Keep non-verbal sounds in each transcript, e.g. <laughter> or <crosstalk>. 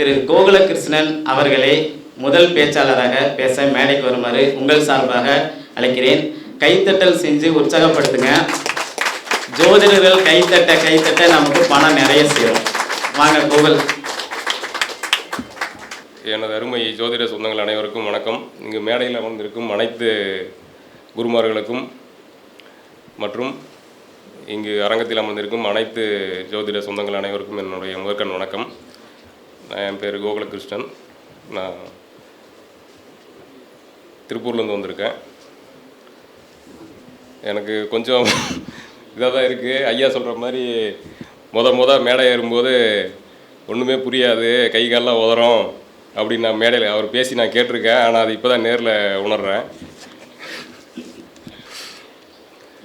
திரு கோகுலகிருஷ்ணன் அவர்களை முதல் பேச்சாளராக பேச மேடைக்கு வருமாறு உங்கள் சார்பாக அழைக்கிறேன். கைத்தட்டல் செஞ்சு உற்சாகப்படுத்துங்க. ஜோதிடர்கள் கைத்தட்ட கைத்தட்ட நமக்கு பணம் நிறைய சேரும். வாங்க கோகுல். எனது அருமை ஜோதிட சொந்தங்கள் அனைவருக்கும் வணக்கம். இங்கு மேடையில் அமர்ந்திருக்கும் அனைத்து குருமார்களுக்கும் மற்றும் இங்கு அரங்கத்தில் அமர்ந்திருக்கும் அனைத்து ஜோதிட சொந்தங்கள் அனைவருக்கும் என்னுடைய முதற்கண் வணக்கம். நான் என் பேர் கோகுலகிருஷ்ணன். நான் திருப்பூர்லேருந்து வந்திருக்கேன். எனக்கு கொஞ்சம் <laughs> இதாக தான் இருக்குது ஐயா சொல்கிற மாதிரி முத முத மேடை ஏறும்போது ஒன்றுமே புரியாது. கை காலெலாம் உதறும் அப்படின்னு நான் மேடையில் அவர் பேசி நான் கேட்டிருக்கேன். ஆனால் அது இப்போ தான் நேரில் உணர்றேன்.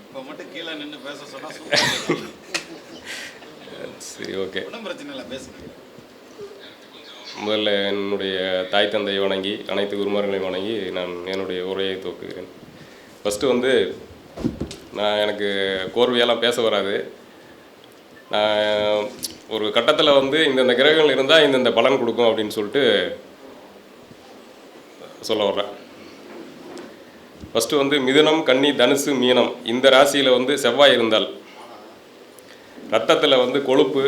இப்போ மட்டும் கீழே நின்று பேச சொன்னா <laughs> சரி ஓகே. பிரச்சனை இல்லை பேசுங்க. முதல்ல என்னுடைய தாய் தந்தையை வணங்கி அனைத்து குருமார்களையும் வணங்கி நான் என்னுடைய உரையை துவக்குகிறேன். ஃபஸ்ட்டு வந்து நான் எனக்கு கோர்வையெல்லாம் பேச வராது. நான் ஒரு கட்டத்தில் வந்து இந்தந்த கிரகங்கள் இருந்தால் இந்தந்த பலன் கொடுக்கும் அப்படின்னு சொல்லிட்டு சொல்ல வர்றேன். ஃபஸ்ட்டு வந்து மிதுனம் கன்னி தனுசு மீனம். இந்த ராசியில் வந்து செவ்வாய் இருந்தால் ரத்தத்தில் வந்து கொழுப்பு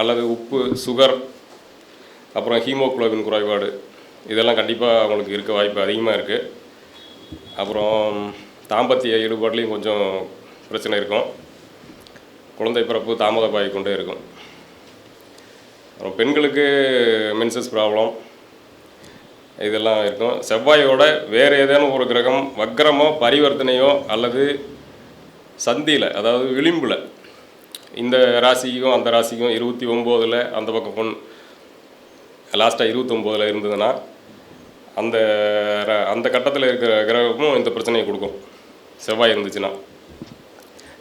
அல்லது உப்பு சுகர் அப்புறம் ஹீமோகுளோபின் குறைபாடு இதெல்லாம் கண்டிப்பாக அவங்களுக்கு இருக்க வாய்ப்பு அதிகமாக இருக்குது அப்புறம் தாம்பத்திய ஈடுபாட்லேயும் கொஞ்சம் பிரச்சனை இருக்கும். குழந்தை பிறப்பு தாமதமாகி கொண்டே இருக்கும். அப்புறம் பெண்களுக்கு மென்சஸ் ப்ராப்ளம் இதெல்லாம் இருக்கும். செவ்வாயோட வேறு ஏதேனும் ஒரு கிரகம் வக்ரமோ பரிவர்த்தனையோ அல்லது சந்தியில் அதாவது விளிம்பில் இந்த ராசிக்கும் அந்த ராசிக்கும் இருபத்தி ஒம்போதில் அந்த பக்கம் பொன் லாஸ்ட்டாக இருபத்தொம்போதில் இருந்ததுன்னா அந்த அந்த கட்டத்தில் இருக்கிற கிரகமும் இந்த பிரச்சனையை கொடுக்கும். செவ்வாய் இருந்துச்சுன்னா.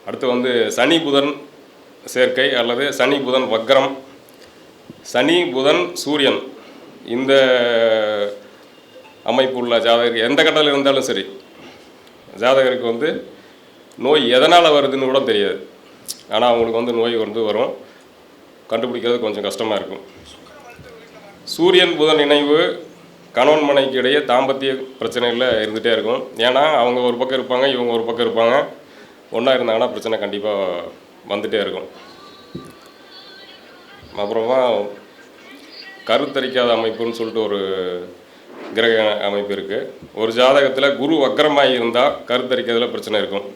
அடுத்து வந்து சனி புதன் சேர்க்கை அல்லது சனி புதன் வக்ரம் சனி புதன் சூரியன் இந்த அமைப்பு உள்ள ஜாதகருக்கு எந்த கட்டத்தில் இருந்தாலும் சரி ஜாதகருக்கு வந்து நோய் எதனால் வருதுன்னு கூட தெரியாது. ஆனால் அவங்களுக்கு வந்து நோய் வந்து வரும். கண்டுபிடிக்கிறது கொஞ்சம் கஷ்டமாக இருக்கும். சூரியன் புதன் இணைவு கணவன் மனைக்கு இடையே தாம்பத்திய பிரச்சனைகளில் இருந்துகிட்டே இருக்கும். ஏன்னா அவங்க ஒரு பக்கம் இருப்பாங்க இவங்க ஒரு பக்கம் இருப்பாங்க. ஒன்றா இருந்தாங்கன்னா பிரச்சனை கண்டிப்பாக வந்துகிட்டே இருக்கும். அப்புறமா கருத்தரிக்காத அமைப்புன்னு சொல்லிட்டு ஒரு கிரக அமைப்பு இருக்குது ஒரு ஜாதகத்தில் குரு வக்கரமாக இருந்தால் கருத்தரிக்கிறதுல பிரச்சனை இருக்கும்.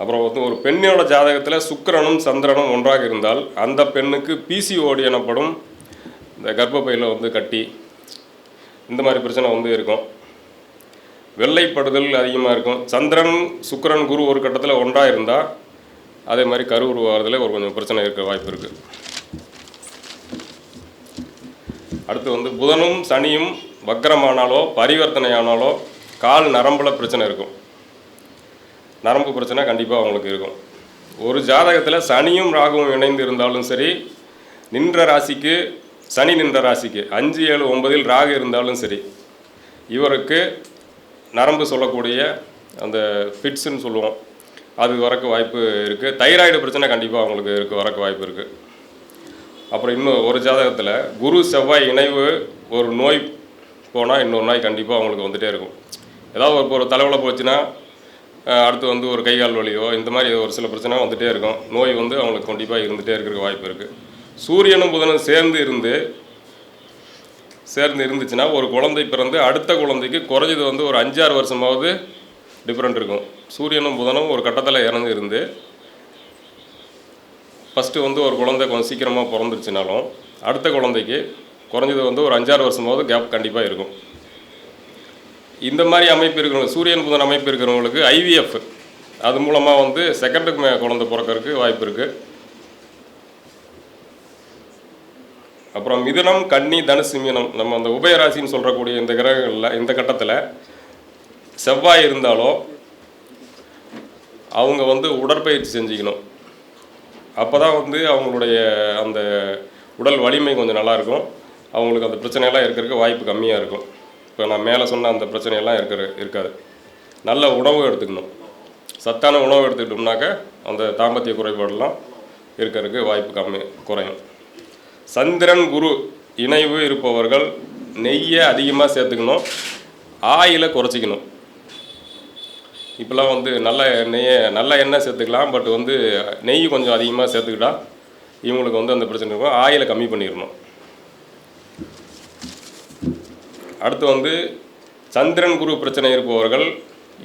அப்புறம் வந்து ஒரு பெண்ணோட ஜாதகத்தில் சுக்கிரனும் சந்திரனும் ஒன்றாக இருந்தால் அந்த பெண்ணுக்கு பிசிஓடி எனப்படும் இந்த கர்ப்பப்பையில் வந்து கட்டி இந்த மாதிரி பிரச்சனை வந்து இருக்கும். வெள்ளைப்படுதல் அதிகமாக இருக்கும். சந்திரன் சுக்கரன் குரு ஒரு கட்டத்தில் ஒன்றாக இருந்தால் அதே மாதிரி கரு உருவாகிறதுல ஒரு கொஞ்சம் பிரச்சனை இருக்க வாய்ப்பு இருக்குது அடுத்து வந்து புதனும் சனியும் வக்கரமானாலோ பரிவர்த்தனையானாலோ கால் நரம்பில் பிரச்சனை இருக்கும். நரம்பு பிரச்சனை கண்டிப்பாக அவங்களுக்கு இருக்கும். ஒரு ஜாதகத்தில் சனியும் ராகுவும் இணைந்து இருந்தாலும் சரி நின்ற ராசிக்கு சனி நின்ற ராசிக்கு அஞ்சு ஏழு ஒன்பதில் ராகு இருந்தாலும் சரி இவருக்கு நரம்பு சொல்லக்கூடிய அந்த ஃபிட்ஸுன்னு சொல்லுவோம். அது வரக்கு வாய்ப்பு இருக்குது தைராய்டு பிரச்சனை கண்டிப்பாக அவங்களுக்கு இருக்க வரக்கு வாய்ப்பு இருக்குது அப்புறம் இன்னும் ஒரு ஜாதகத்தில் குரு செவ்வாய் இணைவு ஒரு நோய் போனால் இன்னொரு நாய் கண்டிப்பாக அவங்களுக்கு வந்துகிட்டே இருக்கும். ஏதாவது ஒரு ஒரு தலைவலை போச்சுன்னா அடுத்து வந்து ஒரு கை கால் வலியோ இந்த மாதிரி ஒரு சில பிரச்சனை வந்துகிட்டே இருக்கும். நோய் வந்து அவங்களுக்கு கண்டிப்பாக இருந்துகிட்டே இருக்கிற வாய்ப்பு இருக்குது சூரியனும் புதனும் சேர்ந்து இருந்து சேர்ந்து இருந்துச்சுன்னா ஒரு குழந்தை பிறந்து அடுத்த குழந்தைக்கு குறைஞ்சது வந்து ஒரு அஞ்சாறு வருஷமாவது டிஃப்ரெண்ட் இருக்கும். சூரியனும் புதனும் ஒரு கட்டத்தில் இறந்து இருந்து ஃபஸ்ட்டு வந்து ஒரு குழந்தை கொஞ்சம் சீக்கிரமாக பிறந்துருச்சுனாலும் அடுத்த குழந்தைக்கு குறைஞ்சது வந்து ஒரு அஞ்சாறு வருஷமாவது கேப் கண்டிப்பாக இருக்கும். இந்த மாதிரி அமைப்பு இருக்கிறவங்க சூரியன் புதன் அமைப்பு இருக்கிறவங்களுக்கு ஐவிஎஃப் அது மூலமாக வந்து செகண்டுக்கு மே குழந்தை பிறக்கறதுக்கு வாய்ப்பு இருக்குது அப்புறம் மிதுனம் கன்னி தனுசு மீனம். நம்ம அந்த உபயராசின்னு சொல்கிறக்கூடிய இந்த கிரகங்களில் இந்த கட்டத்தில் செவ்வாய் இருந்தாலும் அவங்க வந்து உடற்பயிற்சி செஞ்சுக்கணும். அப்போ தான் வந்து அவங்களுடைய அந்த உடல் வலிமை கொஞ்சம் நல்லாயிருக்கும் அவங்களுக்கு அந்த பிரச்சனையெல்லாம் இருக்கிறதுக்கு வாய்ப்பு கம்மியாக இருக்கும். இப்போ நான் மேலே சொன்ன அந்த பிரச்சனையெல்லாம் இருக்கிற இருக்காது. நல்ல உணவு எடுத்துக்கணும். சத்தான உணவு எடுத்துக்கிட்டோம்னாக்க அந்த தாம்பத்திய குறைபாடெல்லாம் இருக்கிறதுக்கு வாய்ப்பு கம்மி குறையும். சந்திரன் குரு இணைவு இருப்பவர்கள் நெய்யை அதிகமாக சேர்த்துக்கணும் ஆயில குறைச்சிக்கணும். இப்போலாம் வந்து நல்ல நெய்யை நல்ல எண்ணெய் சேர்த்துக்கலாம் பட் வந்து நெய் கொஞ்சம் அதிகமாக சேர்த்துக்கிட்டா இவங்களுக்கு வந்து அந்த பிரச்சனை இருக்கும். ஆயிலை கம்மி பண்ணிடணும். அடுத்து வந்து சந்திரன் குரு பிரச்சனை இருப்பவர்கள்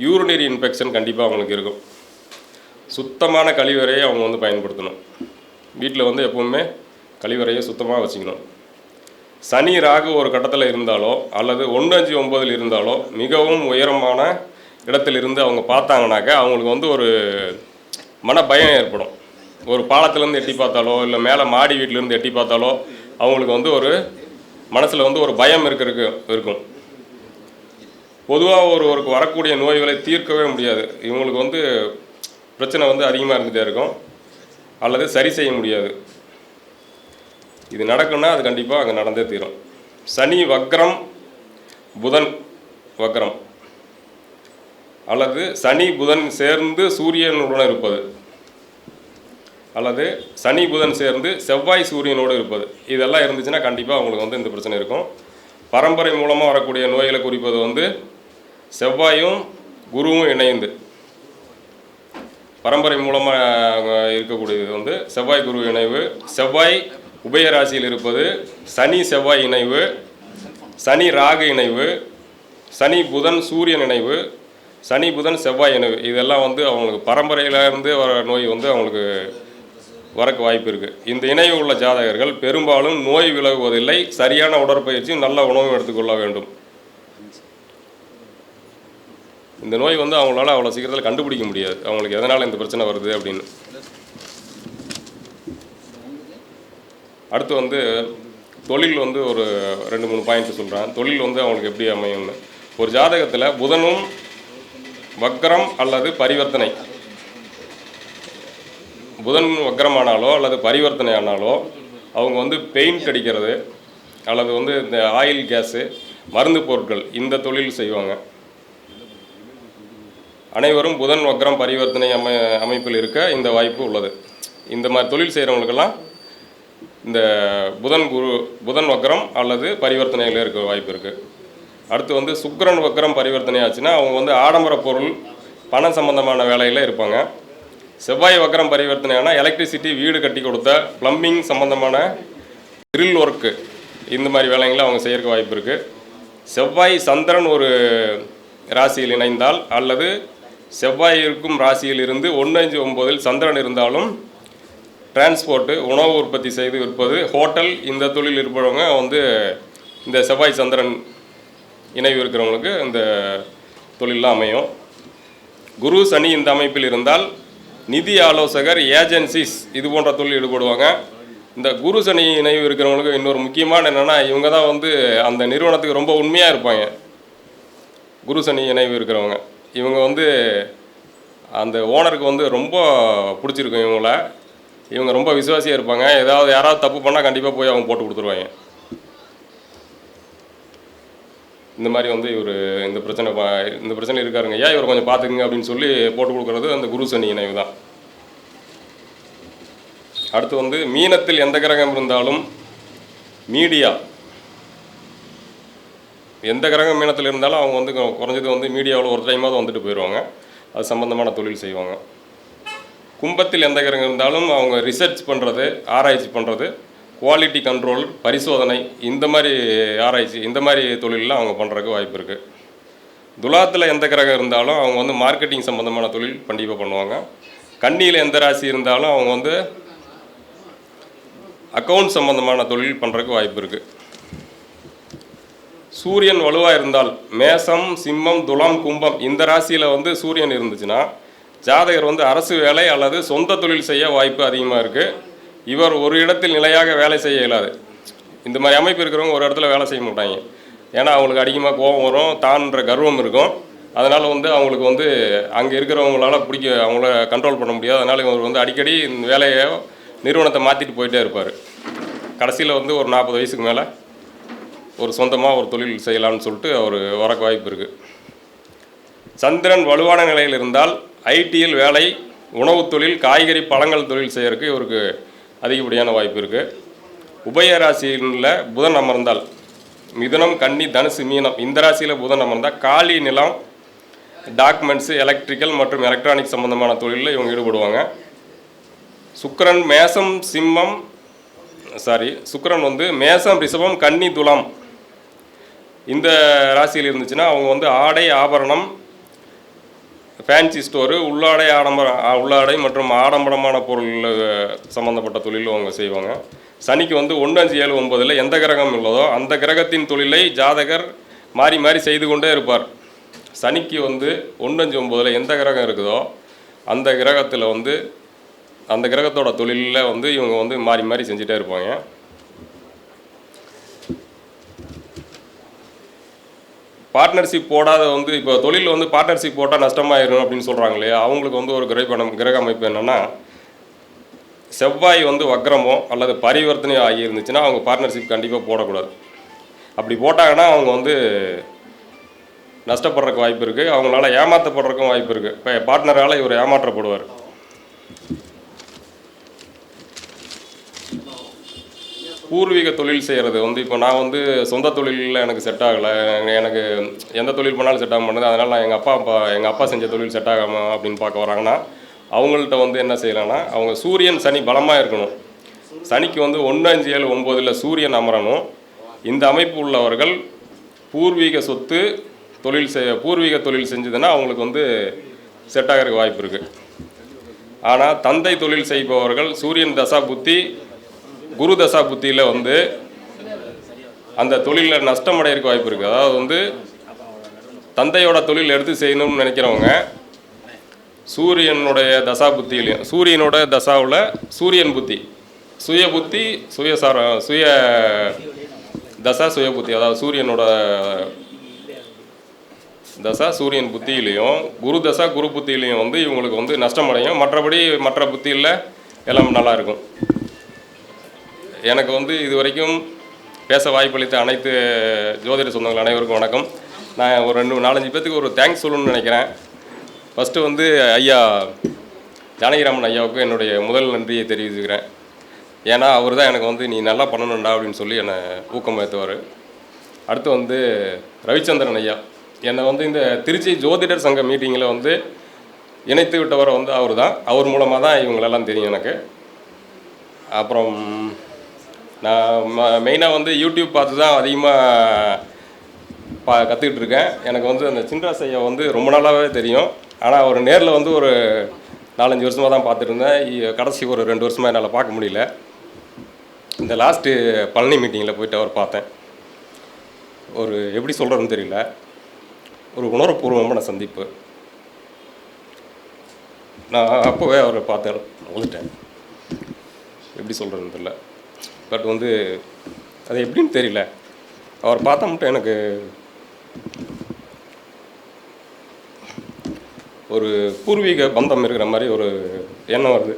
யூரினரி இன்ஃபெக்ஷன் கண்டிப்பாக அவங்களுக்கு இருக்கும். சுத்தமான கழிவறையை அவங்க வந்து பயன்படுத்தணும். வீட்டில் வந்து எப்போவுமே கழிவறையை சுத்தமாக வச்சுக்கணும். சனி ராகு ஒரு கட்டத்தில் இருந்தாலோ அல்லது ஒன்று அஞ்சு ஒம்பதில் இருந்தாலோ மிகவும் உயரமான இடத்துல இருந்து அவங்க பார்த்தாங்கனாக்கா அவங்களுக்கு வந்து ஒரு மன பயம் ஏற்படும். ஒரு பாலத்துலேருந்து எட்டி பார்த்தாலோ இல்லை மேலே மாடி வீட்டிலேருந்து எட்டி பார்த்தாலோ அவங்களுக்கு வந்து ஒரு மனசில் வந்து ஒரு பயம் இருக்கிறதுக்கு இருக்கும். பொதுவாக ஒருவருக்கு வரக்கூடிய நோய்களை தீர்க்கவே முடியாது. இவங்களுக்கு வந்து பிரச்சனை வந்து அதிகமாக இருந்துகிட்டே இருக்கும். அல்லது சரி செய்ய முடியாது. இது நடக்கும்னா அது கண்டிப்பாக அங்கே நடந்தே தீரும். சனி வக்ரம் புதன் வக்ரம். அல்லது சனி புதன் சேர்ந்து சூரியனுடன் இருப்பது. அல்லது சனி புதன் சேர்ந்து செவ்வாய் சூரியனோடு இருப்பது. இதெல்லாம் இருந்துச்சுன்னா கண்டிப்பாக அவங்களுக்கு வந்து இந்த பிரச்சனை இருக்கும். பரம்பரை மூலமாக வரக்கூடிய நோய்களை குறிப்பது வந்து செவ்வாயும் குருவும் இணைந்து. பரம்பரை மூலமாக இருக்கக்கூடியது வந்து செவ்வாய் குரு இணைவு செவ்வாய் உபயராசியில் இருப்பது சனி செவ்வாய் இணைவு சனி ராகு இணைவு சனி புதன் சூரியன் இணைவு சனி புதன் செவ்வாய் இணைவு. இதெல்லாம் வந்து அவங்களுக்கு பரம்பரையிலிருந்து வர நோய் வந்து அவங்களுக்கு வரக்கு வாய்ப்பு இருக்குது இந்த இணைவு உள்ள ஜாதகர்கள் பெரும்பாலும் நோய் விலகுவதில்லை. சரியான உடற்பயிற்சியும் நல்ல உணவும் எடுத்துக்கொள்ள வேண்டும். இந்த நோய் வந்து அவங்களால அவ்வளோ சீக்கிரத்தில் கண்டுபிடிக்க முடியாது. அவங்களுக்கு எதனால் இந்த பிரச்சனை வருது அப்படின்னு. அடுத்து வந்து தொழில் வந்து ஒரு ரெண்டு மூணு பாயிண்ட் சொல்கிறேன் தொழில் வந்து அவங்களுக்கு எப்படி அமையும்னு. ஒரு ஜாதகத்தில் புதனும் வக்ரம் அல்லது பரிவர்த்தனை. புதன் வக்ரமானாலோ அல்லது பரிவர்த்தனை ஆனாலோ அவங்க வந்து பெயிண்ட் அடிக்கிறது அல்லது வந்து இந்த ஆயில் கேஸு மருந்து பொருட்கள் இந்த தொழில் செய்வாங்க. அனைவரும் புதன் வக்ரம் பரிவர்த்தனை அமை அமைப்பில் இருக்க இந்த வாய்ப்பு உள்ளது. இந்த மாதிரி தொழில் செய்கிறவங்களுக்கெல்லாம் இந்த புதன் குரு புதன் வக்ரம் அல்லது பரிவர்த்தனையில் இருக்க வாய்ப்பு இருக்குது அடுத்து வந்து சுக்கரன் வக்ரம் பரிவர்த்தனை ஆச்சுன்னா அவங்க வந்து ஆடம்பர பொருள் பணம் சம்பந்தமான வேலையில் இருப்பாங்க. செவ்வாய் வக்ரம் பரிவர்த்தனை ஆனால் எலக்ட்ரிசிட்டி வீடு கட்டி கொடுத்த ப்ளம்பிங் சம்பந்தமான கிரில் ஒர்க்கு இந்த மாதிரி வேலைங்களை அவங்க செய்யறதுக்கு வாய்ப்பு இருக்குது செவ்வாய் சந்திரன் ஒரு ராசியில் இணைந்தால் அல்லது செவ்வாய் இருக்கும் ராசியில் இருந்து ஒன்று அஞ்சு ஒம்போதில் சந்திரன் இருந்தாலும் டிரான்ஸ்போர்ட்டு உணவு உற்பத்தி செய்து விற்பது ஹோட்டல் இந்த தொழில் இருப்பவங்க வந்து இந்த செவ்வாய் சந்திரன் இணைவு இருக்கிறவங்களுக்கு இந்த தொழிலெலாம் அமையும். குரு சனி இந்த அமைப்பில் இருந்தால் நிதி ஆலோசகர் ஏஜென்சிஸ் இது போன்ற தொழில் ஈடுபடுவாங்க. இந்த குரு சனி இணைவு இருக்கிறவங்களுக்கு இன்னொரு முக்கியமான என்னென்னா இவங்க தான் வந்து அந்த நிறுவனத்துக்கு ரொம்ப உண்மையாக இருப்பாங்க. குரு சனி இணைவு இருக்கிறவங்க. இவங்க வந்து அந்த ஓனருக்கு வந்து ரொம்ப பிடிச்சிருக்கும் இவங்கள. இவங்க ரொம்ப விசுவாசியாக இருப்பாங்க. ஏதாவது யாராவது தப்பு பண்ணால் கண்டிப்பாக போய் அவங்க போட்டு கொடுத்துருவாங்க. இந்த மாதிரி வந்து இவர் இந்த பிரச்சனை பா- இந்த பிரச்சனை இருக்காருங்க. ஐயா இவர் கொஞ்சம் பார்த்துக்குங்க அப்படின்னு சொல்லி போட்டு கொடுக்குறது அந்த குரு சனி இணைவு தான். அடுத்து வந்து மீனத்தில் எந்த கிரகம் இருந்தாலும் மீடியா. எந்த கிரகம் மீனத்தில் இருந்தாலும் அவங்க வந்து குறைஞ்சது வந்து மீடியாவில் ஒரு டைமாவது வந்துட்டு போயிடுவாங்க அது சம்மந்தமான தொழில் செய்வாங்க. கும்பத்தில் எந்த கிரகம் இருந்தாலும் அவங்க ரிசர்ச் பண்ணுறது ஆராய்ச்சி பண்ணுறது குவாலிட்டி கண்ட்ரோல் பரிசோதனை இந்த மாதிரி ஆராய்ச்சி இந்த மாதிரி தொழிலெலாம் அவங்க பண்ணுறதுக்கு வாய்ப்பு இருக்குது துலாத்தில் எந்த கிரகம் இருந்தாலும் அவங்க வந்து மார்க்கெட்டிங் சம்மந்தமான தொழில் கண்டிப்பாக பண்ணுவாங்க. கண்ணியில் எந்த ராசி இருந்தாலும் அவங்க வந்து அக்கௌண்ட் சம்மந்தமான தொழில் பண்ணுறதுக்கு வாய்ப்பு இருக்குது சூரியன் வலுவாக இருந்தால் மேசம் சிம்மம் துலாம் கும்பம் இந்த ராசியில் வந்து சூரியன் இருந்துச்சுன்னா ஜாதகர் வந்து அரசு வேலை அல்லது சொந்த தொழில் செய்ய வாய்ப்பு அதிகமாக இருக்குது இவர் ஒரு இடத்தில் நிலையாக வேலை செய்ய இயலாது. இந்த மாதிரி அமைப்பு இருக்கிறவங்க ஒரு இடத்துல வேலை செய்ய மாட்டாங்க. ஏன்னா அவங்களுக்கு அதிகமாக கோபம் வரும் தான்ற கர்வம் இருக்கும். அதனால் வந்து அவங்களுக்கு வந்து அங்கே இருக்கிறவங்களால பிடிக்க அவங்கள கண்ட்ரோல் பண்ண முடியாது. அதனால் இவர் வந்து அடிக்கடி இந்த வேலையை நிறுவனத்தை மாற்றிட்டு போயிட்டே இருப்பார். கடைசியில் வந்து ஒரு நாற்பது வயசுக்கு மேலே ஒரு சொந்தமாக ஒரு தொழில் செய்யலாம்னு சொல்லிட்டு அவர் வரக்கு வாய்ப்பு இருக்குது சந்திரன் வலுவான நிலையில் இருந்தால் ஐடியில் வேலை உணவுத் தொழில் காய்கறி பழங்கள் தொழில் செய்கிறதுக்கு இவருக்கு அதிகப்படியான வாய்ப்பு இருக்குது உபய ராசியில் புதன் அமர்ந்தால் மிதுனம் கன்னி தனுசு மீனம் இந்த ராசியில் புதன் அமர்ந்தால் காலி நிலம் டாக்குமெண்ட்ஸு எலக்ட்ரிக்கல் மற்றும் எலக்ட்ரானிக் சம்பந்தமான தொழிலில் இவங்க ஈடுபடுவாங்க. சுக்கரன் மேசம் சிம்மம் சாரி சுக்கரன் வந்து மேசம் ரிஷபம் கன்னி துலாம். இந்த ராசியில் இருந்துச்சுன்னா அவங்க வந்து ஆடை ஆபரணம் ஃபேன்சி ஸ்டோரு உள்ளாடை ஆடம்பர உள்ளாடை மற்றும் ஆடம்பரமான பொருள் சம்மந்தப்பட்ட தொழிலும் அவங்க செய்வாங்க. சனிக்கு வந்து ஒன்று அஞ்சு ஏழு ஒன்பதில் எந்த கிரகம் உள்ளதோ அந்த கிரகத்தின் தொழிலை ஜாதகர் மாறி மாறி செய்து கொண்டே இருப்பார். சனிக்கு வந்து ஒன்று அஞ்சு ஒம்பதில் எந்த கிரகம் இருக்குதோ அந்த கிரகத்தில் வந்து அந்த கிரகத்தோட தொழிலில் வந்து இவங்க வந்து மாறி மாறி செஞ்சுட்டே இருப்பாங்க. பார்ட்னர்ஷிப் போடாத வந்து இப்போ தொழில் வந்து பார்ட்னர்ஷிப் போட்டால் நஷ்டமாயிரும் அப்படின்னு சொல்கிறாங்க இல்லையா அவங்களுக்கு வந்து ஒரு கிரகணம் கிரக அமைப்பு என்னென்னா செவ்வாய் வந்து வக்ரமோ அல்லது பரிவர்த்தனையோ ஆகியிருந்துச்சுன்னா அவங்க பார்ட்னர்ஷிப் கண்டிப்பாக போடக்கூடாது. அப்படி போட்டாங்கன்னா அவங்க வந்து நஷ்டப்படுறதுக்கு வாய்ப்பு இருக்குது அவங்களால ஏமாற்றப்படுறதுக்கும் வாய்ப்பு இருக்குது இப்போ பார்ட்னரால் இவர் ஏமாற்றப்படுவார். பூர்வீக தொழில் செய்கிறது வந்து இப்போ நான் வந்து சொந்த தொழிலில் எனக்கு செட் ஆகலை. எனக்கு எந்த தொழில் பண்ணாலும் செட் ஆக மாட்டேங்குது அதனால் நான் எங்கள் அப்பா அப்பா எங்கள் அப்பா செஞ்ச தொழில் செட் ஆகாம அப்படின்னு பார்க்க வராங்கன்னா அவங்கள்ட்ட வந்து என்ன செய்யலாம்னா அவங்க சூரியன் சனி பலமாக இருக்கணும். சனிக்கு வந்து ஒன்று அஞ்சு ஏழு ஒம்போதில் சூரியன் அமரணும். இந்த அமைப்பு உள்ளவர்கள் பூர்வீக சொத்து தொழில் செய் பூர்வீக தொழில் செஞ்சதுன்னா அவங்களுக்கு வந்து செட் ஆகிறதுக்கு வாய்ப்பு இருக்குது ஆனால் தந்தை தொழில் செய்பவர்கள் சூரியன் தசா புத்தி குரு தசா புத்தியில் வந்து அந்த தொழிலில் நஷ்டம் அடையிறக்கு வாய்ப்பு இருக்குது அதாவது வந்து தந்தையோட தொழில் எடுத்து செய்யணும்னு நினைக்கிறவங்க சூரியனுடைய தசா புத்தியிலையும் சூரியனோட தசாவில் சூரியன் புத்தி. சுய புத்தி சுயசார சுய தசா சுய புத்தி. அதாவது சூரியனோட தசா சூரியன் புத்தியிலையும் குரு தசா குரு புத்தியிலையும் வந்து இவங்களுக்கு வந்து நஷ்டம் அடையும் மற்றபடி மற்ற புத்தியில் எல்லாம் நல்லாயிருக்கும் எனக்கு வந்து இது வரைக்கும் பேச வாய்ப்பளித்த அனைத்து ஜோதிட சொந்தங்கள் அனைவருக்கும் வணக்கம். நான் ஒரு ரெண்டு நாலஞ்சு பேத்துக்கு ஒரு தேங்க்ஸ் சொல்லணும்னு நினைக்கிறேன். ஃபஸ்ட்டு வந்து ஐயா ஜானகிராமன் ஐயாவுக்கு என்னுடைய முதல் நன்றியை தெரிவிச்சுக்கிறேன். ஏன்னா அவர் தான் எனக்கு வந்து நீ நல்லா பண்ணணும்டா அப்படின்னு சொல்லி என்னை ஊக்கம் ஏற்றுவார் அடுத்து வந்து ரவிச்சந்திரன் ஐயா. என்னை வந்து இந்த திருச்சி ஜோதிடர் சங்க மீட்டிங்கில் வந்து இணைத்து விட்டவரை வந்து அவர் தான் அவர் மூலமாக தான் இவங்களெல்லாம் தெரியும் எனக்கு. அப்புறம் நான் மெயினாக வந்து யூடியூப் பார்த்து தான் அதிகமாக பா கற்றுக்கிட்டு இருக்கேன் எனக்கு வந்து அந்த சின்ராஸ் ஐயா வந்து ரொம்ப நாளாகவே தெரியும். ஆனால் அவர் நேரில் வந்து ஒரு நாலஞ்சு வருஷமாக தான் பார்த்துட்டு இருந்தேன் கடைசி ஒரு ரெண்டு வருஷமாக என்னால் பார்க்க முடியல. இந்த லாஸ்ட்டு பழனி மீட்டிங்கில் போயிட்டு அவர் பார்த்தேன். ஒரு எப்படி சொல்கிறதுன்னு தெரியல. ஒரு உணர்வுபூர்வமான சந்திப்பு. நான் அப்போவே அவரை பார்த்தேன் வந்துட்டேன் எப்படி சொல்கிறதுன்னு தெரியல. பட் வந்து அது எப்படின்னு தெரியல. அவர் பார்த்தா மட்டும் எனக்கு ஒரு பூர்வீக பந்தம் இருக்கிற மாதிரி ஒரு எண்ணம் வருது.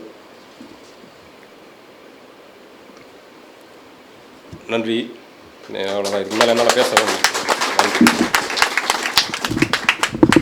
நன்றி. அவ்வளோதான் இதுக்கு மேலே என்னால் பேச நன்றி.